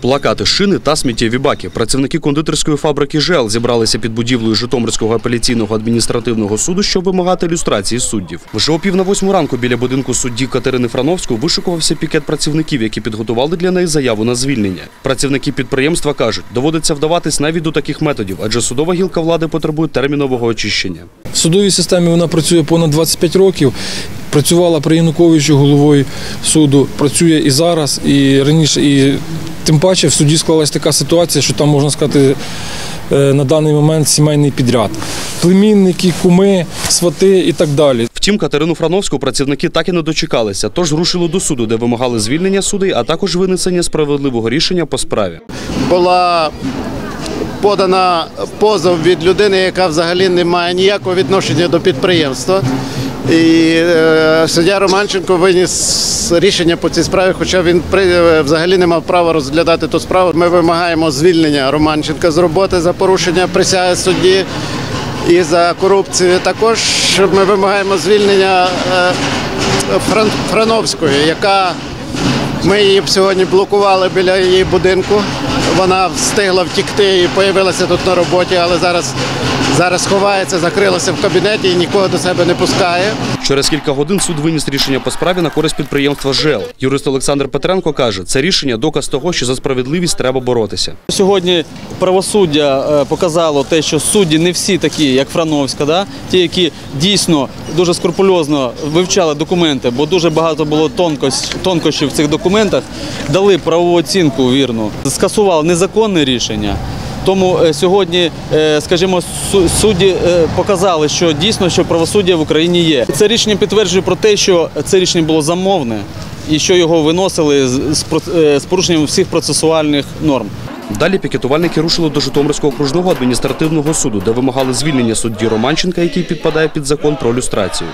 Плакати, шини та сміттєві баки. Працівники кондитерської фабрики ЖЕЛ зібралися під будівлею Житомирського апеляційного адміністративного суду, щоб вимагати люстрації суддів. Вже о пів на восьму ранку біля будинку судді Катерини Франовської вишикувався пікет працівників, які підготували для неї заяву на звільнення. Працівники підприємства кажуть, доводиться вдаватись навіть до таких методів, адже судова гілка влади потребує термінового очищення. В судовій системі вона працює понад 25 років. Працювала при Януковичу головою суду, працює і зараз, і раніше. І тим паче в суді склалася така ситуація, що там можна сказати е, на даний момент сімейний підряд. Племінники, куми, свати і так далі. Втім, Катерину Франовську працівники так і не дочекалися, тож рушили до суду, де вимагали звільнення судей, а також винесення справедливого рішення по справі. була подана позов від людини, яка взагалі не має ніякого відношення до підприємства. І е, суддя Романченко виніс рішення по цій справі, хоча він при, е, взагалі не мав права розглядати ту справу. Ми вимагаємо звільнення Романченка з роботи за порушення присяги судді і за корупцію. Також ми вимагаємо звільнення е, Фран, Франовської, яка ми її сьогодні блокували біля її будинку. Вона встигла втікти і з'явилася тут на роботі, але зараз, зараз ховається, закрилася в кабінеті і нікого до себе не пускає. Через кілька годин суд виніс рішення по справі на користь підприємства ЖЕЛ. Юрист Олександр Петренко каже, це рішення доказ того, що за справедливість треба боротися. Сьогодні правосуддя е, показало те, що судді не всі такі, як Франовська, да? ті, які дійсно дуже скрупульозно вивчали документи, бо дуже багато було тонкощів в цих документах, дали правову оцінку вірну, скасували незаконне рішення. Тому е, сьогодні, е, скажімо, судді показали, що дійсно що правосуддя в Україні є. Це рішення підтверджує про те, що це рішення було замовне і що його виносили з порушенням всіх процесуальних норм. Далі пікетувальники рушили до Житомирського окружного адміністративного суду, де вимагали звільнення судді Романченка, який підпадає під закон про люстрацію.